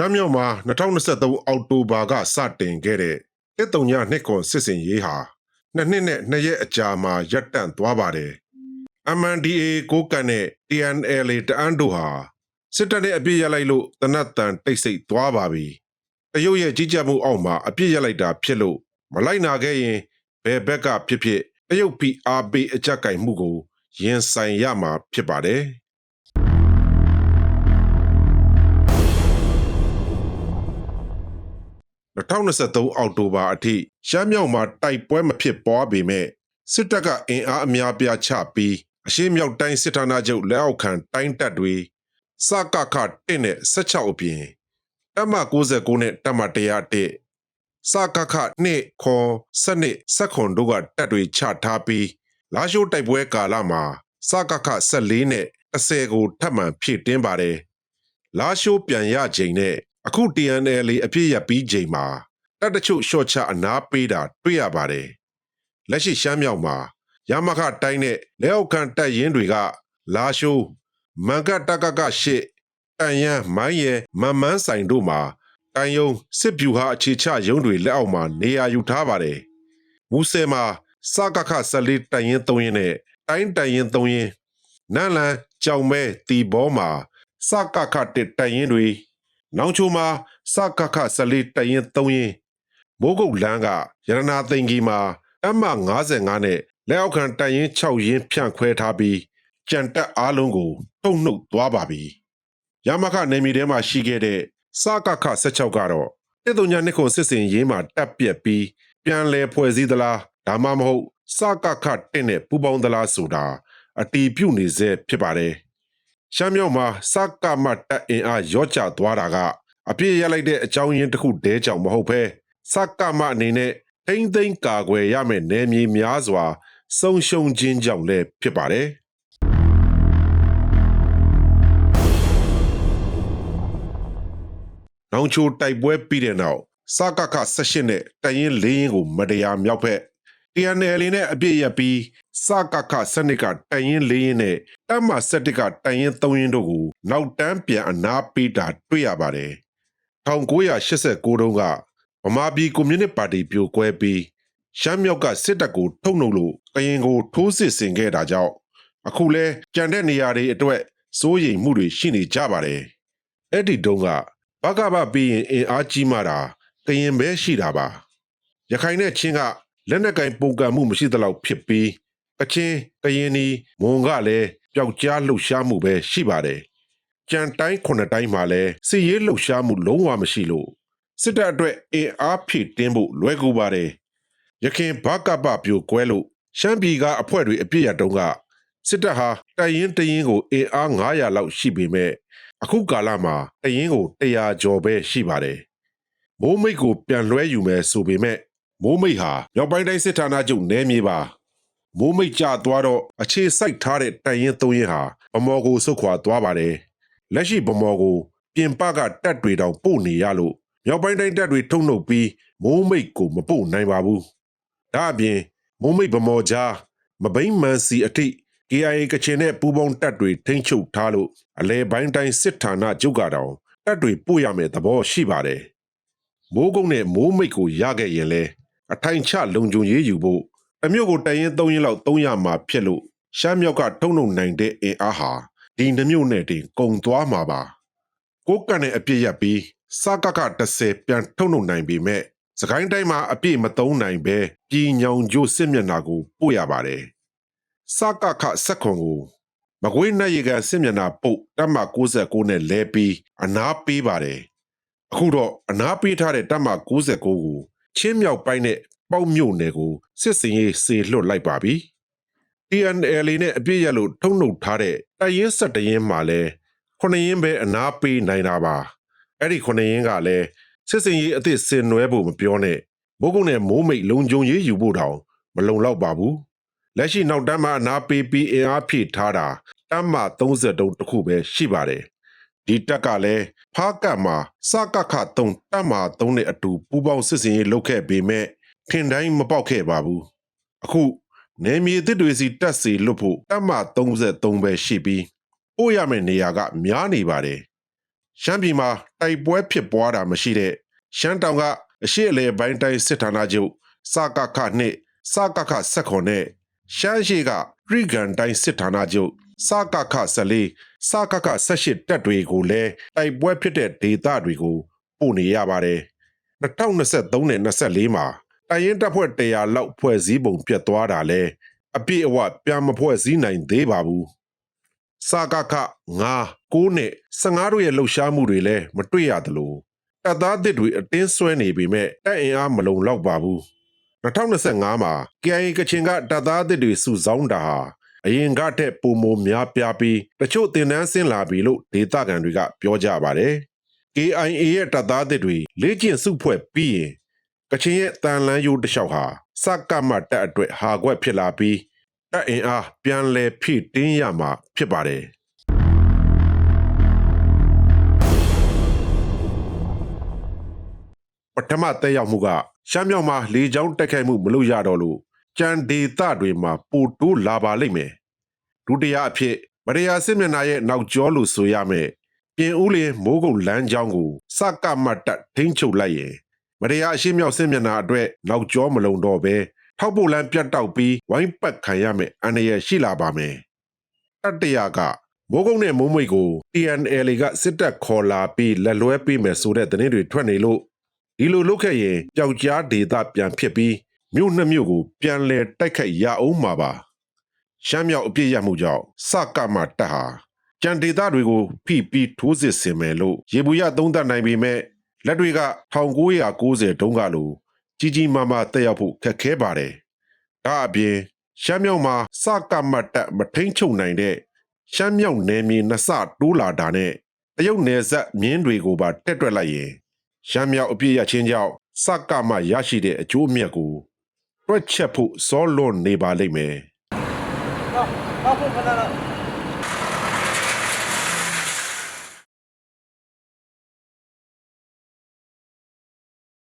ရှမ်းမြောက်မှာ2023အောက်တိုဘာကစတင်ခဲ့တဲ့တစ်တုံညနှစ်ခွန်စစ်စင်ရေးဟာနှစ်နှစ်နဲ့နှစ်ရက်အကြာမှာရပ်တန့်သွားပါတယ်။ MNDAA ကိုကန်နဲ့ TNLA တအန်းတို့ဟာစစ်တပ်နဲ့အပြစ်ရလိုက်လို့တနတ်တန်တိတ်ဆိတ်သွားပါပြီ။တရုတ်ရဲ့ကြီးကြပ်မှုအောက်မှာအပြစ်ရလိုက်တာဖြစ်လို့မလိုက်နာခဲ့ရင်ဘယ်ဘက်ကဖြစ်ဖြစ်တရုတ်ဖိအားပေးအကြက်ကင်မှုကိုရင်ဆိုင်ရမှာဖြစ်ပါတယ်။ 2023အောက်တိုဘာအထိရှမ်းမြောက်မှာတိုက်ပွဲမဖြစ်ပွားပေမဲ့စစ်တပ်ကအင်အားအများပြားချပြီးအရှေ့မြောက်တိုင်းစစ်ဌာနချုပ်လက်အောက်ခံတိုင်းတပ်တွေစကခ1နဲ့16အပြင်တပ်မ69နဲ့တပ်မ101စကခ2ခွန်7စက်ခွန်တို့ကတပ်တွေချထားပြီးလာရှိုးတိုက်ပွဲကာလမှာစကခ14နဲ့10ကိုထပ်မံဖြည့်တင်းပါတယ်လာရှိုးပြန်ရချိန်နဲ့ အခု TNL အပြည့်ရပြီးချိန်မှာတပ်တချို့ရှော့ချအနာပေးတာတွေ့ရပါတယ်။လက်ရှိရှမ်းမြောက်မှာရမခတိုင်းနဲ့လက်အောက်ခံတပ်ရင်းတွေက လာရှိုးမန်ကတ်တကကရှစ်တန်ရန်မိုင်းရယ်မန်မန်းဆိုင်တို့မှာတန်ယုံစစ်ဗျူဟာအခြေချရုံးတွေလက်အောက်မှာနေရာယူထားပါတယ်။မူဆယ်မှာစကခ14တန်ရင်3ရင်နဲ့တိုင်းတန်ရင်3ရင်နန်းလန်ကြောင်မဲတီဘောမှာစကခ1တန်ရင်တွေ နောင်ချိုမှာစကခ14တရင်3ရင်မိုးကုတ်လန်းကရတနာသိင်ကြီးမှာအမှ55နဲ့လက်အောက်ခံတရင်6ရင်ဖြန့်ခွဲထားပြီးကြံတက်အားလုံးကိုတုံနှုတ်သွားပါပြီရမခနေမီထဲမှာရှိခဲ့တဲ့စကခ16ကတော့တစ်တုံညာနှစ်ခုစစ်စင်ရေးမှာတက်ပြက်ပြီးပြန်လဲဖွဲ့စည်းသလားဒါမှမဟုတ်စကခ1နဲ့ပူပေါင်းသလားဆိုတာအတီးပြုတ်နေစေဖြစ်ပါတယ် ရှမ်းမြောက်မှာစကမတက်အင်အားရော့ကျသွားတာကအပြည့်ရလိုက်တဲ့အကြောင်းရင်းတစ်ခုတည်းကြောင့်မဟုတ်ဘဲစကမအနေနဲ့ထိမ့်သိမ့်ကာကွယ်ရမယ့်နယ်မြေများစွာဆုံးရှုံးခြင်းကြောင့်လည်းဖြစ်ပါတယ်။နောင်ချိုတိုက်ပွဲပြီးတဲ့နောက်စကခ18နဲ့တရင်၄ရင်ကိုမတရားမြောက်ဖက် TNL နဲ့အပြည့်ရပြီး စကခစနစ်ကတရင်၄ရင်နဲ့တမစက်တကတရင်၃ရင်တို့ကိုနောက်တန်းပြန်အနာပေးတာတွေ့ရပါတယ်1989တုန်းကဗမာပြည်ကွန်မြူနတီပါတီပြိုကွဲပြီးရှမ်းမြောက်ကစစ်တပ်ကိုထုတ်နှုတ်လို့ကရင်ကိုထိုးစစ်ဆင်ခဲ့တာကြောင့်အခုလဲကြံတဲ့နေရာတွေအတွက်စိုးရိမ်မှုတွေရှိနေကြပါတယ်။အဲ့ဒီတုန်းကဘကဘပြီးရင်အင်အားကြီးမှတာကရင်ပဲရှိတာပါ။ရခိုင်နဲ့ချင်းကလက်နက်ကင်ပုံကံမှုမရှိသလောက်ဖြစ်ပြီး ကချင်းကရင်နီမွန်ကလည်းပျောက်ကြားလှုပ်ရှားမှုပဲရှိပါတယ်။ကြံတိုင်းခုနှစ်တိုင်းမှာလည်းစစ်ရေးလှုပ်ရှားမှုလုံးဝမရှိလို့စစ်တပ်အတွက်အင်အားဖြည့်တင်းဖို့လွယ်ကူပါတယ်။ရခင်ဘကပပြိုကွဲလို့ရှမ်းပြည်ကအဖွဲ့တွေအပြစ်ရတုံးကစစ်တပ်ဟာတရင်တရင်ကိုအင်အား900လောက်ရှိပေမဲ့အခုကာလမှာတရင်ကို100ကျော်ပဲရှိပါတယ်။မိုးမိတ်ကိုပြန်လွှဲယူမယ်ဆိုပေမဲ့မိုးမိတ်ဟာမြောက်ပိုင်းတိုင်းစစ်ဌာနချုပ်နယ်မြေပါ မိုးမိတ်ကျသွားတော့အခြေစိုက်ထားတဲ့တရင်သုံးရင်ဟာဗမော်ကိုဆုတ်ခွာသွားပါတယ်။လက်ရှိဗမော်ကို ပြင်ပကတက်တွေတောင်ပို့နေရလို့မြောက်ပိုင်းတိုင်းတပ်တွေထုတ်နှုတ်ပြီးမိုးမိတ်ကိုမပို့နိုင်ပါဘူး။ဒါအပြင်မိုးမိတ်ဗမော်ကြားမဘိမ့်မန်စီအထိ KIA ကချင်နဲ့ပူးပေါင်းတပ်တွေထိန်းချုပ်ထားလို့အလဲပိုင်းတိုင်းစစ်ဌာနချုပ်ကတောင်တပ်တွေပို့ရမယ့်သဘောရှိပါတယ်။မိုးကုတ်နဲ့မိုးမိတ်ကိုရခဲ့ရင်လဲအထိုင်ချလုံခြုံရေးယူဖို့ အမျိုးကိုတရင်၃ရင်လောက်300မှာဖြစ်လို့ရှမ်းမြောက်ကထုံနှုံနိုင်တဲ့အင်အားဟာဒီနှမျိုးနဲ့တင်ကုံသွားမှာပါ။ကိုကန့်နဲ့အပြစ်ရပြီးစကက30ပြန်ထုတ်နှုတ်နိုင်ပေမဲ့စကိုင်းတိုင်းမှာအပြည့်မသုံးနိုင်ပဲပြည်ညောင်ကျိုးစစ်မျက်နှာကိုပို့ရပါတယ်။စကခစက်ခွန်ကိုမကွေးနိုင်ရကစစ်မျက်နှာပုတ်တမ69နဲ့လဲပြီးအနာပေးပါတယ်။အခုတော့အနာပေးထားတဲ့တမ69ကိုချင်းမြောက်ပိုင်းနဲ့ ပေါက်မြို့နယ်ကိုစစ်စင်ရေးစေလွတ်လိုက်ပါပြီ။ TNL နဲ့အပြည့်ရလို့ထုံနှုတ်ထားတဲ့တရင်ဆက်တရင်မှာလဲခုနှစ်ရင်ပဲအနာပေးနိုင်တာပါ။အဲ့ဒီခုနှစ်ရင်းကလည်းစစ်စင်ရေးအသစ်ဆင်နွှဲဖို့မပြောနဲ့မိုးကုတ်နဲ့မိုးမိတ်လုံကြုံရေးယူဖို့တောင်မလုံလောက်ပါဘူးလက်ရှိနောက်တန်းမှာအနာပေးပြီးအင်အားဖြည့်ထားတာတမ်းမှ30တုံးတစ်ခုပဲရှိပါတယ်ဒီတက်ကလည်းဖားကတ်မှာစကခ3တက်မှာ3နဲ့အတူပူပေါင်းစစ်စင်ရေးလုပ်ခဲ့ပေမဲ့ ထင်တိုင်းမပေါက်ခဲ့ပါဘူးအခုနေမြေသစ်တွေစီတက်စီလွတ်ဖို့တက်မှ33ပဲရှိပြီးပို့ရမယ့်နေရာကများနေပါတယ်ရှမ်းပြည်မှာတိုက်ပွဲဖြစ်ပွားတာမရှိတဲ့ရှမ်းတောင်ကအရှိအလေပိုင်းတိုင်းစစ်ဌာနချုပ်စကခနှစ်စကခဆက်ခွန်နဲ့ရှမ်းရှိကရိဂန်တိုင်းစစ်ဌာနချုပ်စကခ14စကခ18တပ်တွေကိုလည်းတိုက်ပွဲဖြစ်တဲ့ဒေသတွေကိုပို့နေရပါတယ်2023နဲ့24မှာ တိုင်ရင်တပ်ဖွဲ့100လောက်ဖွဲ့စည်းပုံပြတ်သွားတာလဲအပြည့်အဝပြန်မဖွဲ့စည်းနိုင်သေးပါဘူးစကခ9 9နဲ့15တို့ရဲ့လှုပ်ရှားမှုတွေလည်းမတွေ့ရသလိုတပ်သားသစ်တွေအတင်းဆွဲနေပေမဲ့တပ်အင်အားမလုံလောက်ပါဘူး2025မှာ KIA ကချင်ကတပ်သားသစ်တွေစုဆောင်းတာဟာအရင်ကတည်းပုံမများပြားပြီးတချို့တင်နန်းဆင်းလာပြီလို့ဒေသခံတွေကပြောကြပါတယ် KIA ရဲ့တပ်သားသစ်တွေလေ့ကျင့်စုဖွဲ့ပြီးရင် ကချင်ရဲ့တန်လန်းယိုးတစ်လျှောက်ဟာစကမတပ်အတွက်ဟာခွက်ဖြစ်လာပြီးတပ်အင်အားပြန်လည်ဖြည့်တင်းရမှာဖြစ်ပါတယ်ပထမတက်ရောက်မှုကရှမ်းမြောက်မှာလေကြောင်းတက်ခိုက်မှုမလုပ်ရတော့လို့ကြံဒေသတွေမှာပိုတိုးလာပါလိမ့်မယ်ဒုတိယအဖြစ်မရယာစစ်မျက်နှာရဲ့နောက်ကျောလို့ဆိုရမယ်ပြင်ဦးလင်းမိုးကုတ်လမ်းကြောင်းကိုစကမတ်တက်ထိန်းချုပ်လိုက်ရင် မရယာအရှိမြောက်စစ်မျက်နှာအတွက်နောက်ကျောမလုံတော့ပဲထောက်ပို့လမ်းပြတ်တောက်ပြီးဝိုင်းပတ်ခံရမယ်အန္တရာယ်ရှိလာပါမယ်တတိယကမိုးကုတ်နဲ့မိုးမွေကို TNL ကစစ်တပ်ခေါ်လာပြီးလက်လွဲပေးမယ်ဆိုတဲ့သတင်းတွေထွက်နေလို့ဒီလိုလုပ်ခဲ့ရင်ပျောက်ကြားဒေသပြန်ဖြစ်ပြီးမြို့နှစ်မြို့ကိုပြန်လဲတိုက်ခိုက်ရအောင်မှာပါရှမ်းမြောက်အပြည့်ရမှုကြောင့်စကမတက်ဟာကြံဒေသတွေကိုဖိပြီးထိုးစစ်ဆင်မယ်လို့ရေဘူးရသုံးသပ်နိုင်ပေမဲ့ လက်တွေက1990တုန်းကလိုကြီးကြီးမားမားတက်ရောက်ဖို့ခက်ခဲပါတယ်။ဒါအပြင်ရှမ်းမြောက်မှာစကမတ်တက်မထိန်ချုပ်နိုင်တဲ့ရှမ်းမြောက်နယ်မြေနှစ်ဆတိုးလာတာနဲ့တရုတ်နယ်စပ်မြင်းတွေကိုပါတက်တွက်လိုက်ရင်ရှမ်းမြောက်အပြည့်ရချင်းကြောင့်စကမရရှိတဲ့အကျိုးအမြတ်ကိုတွက်ချက်ဖို့စောလွန်နေပါလိမ့်မယ်။ဟုတ်ဟုတ်ခဏတော့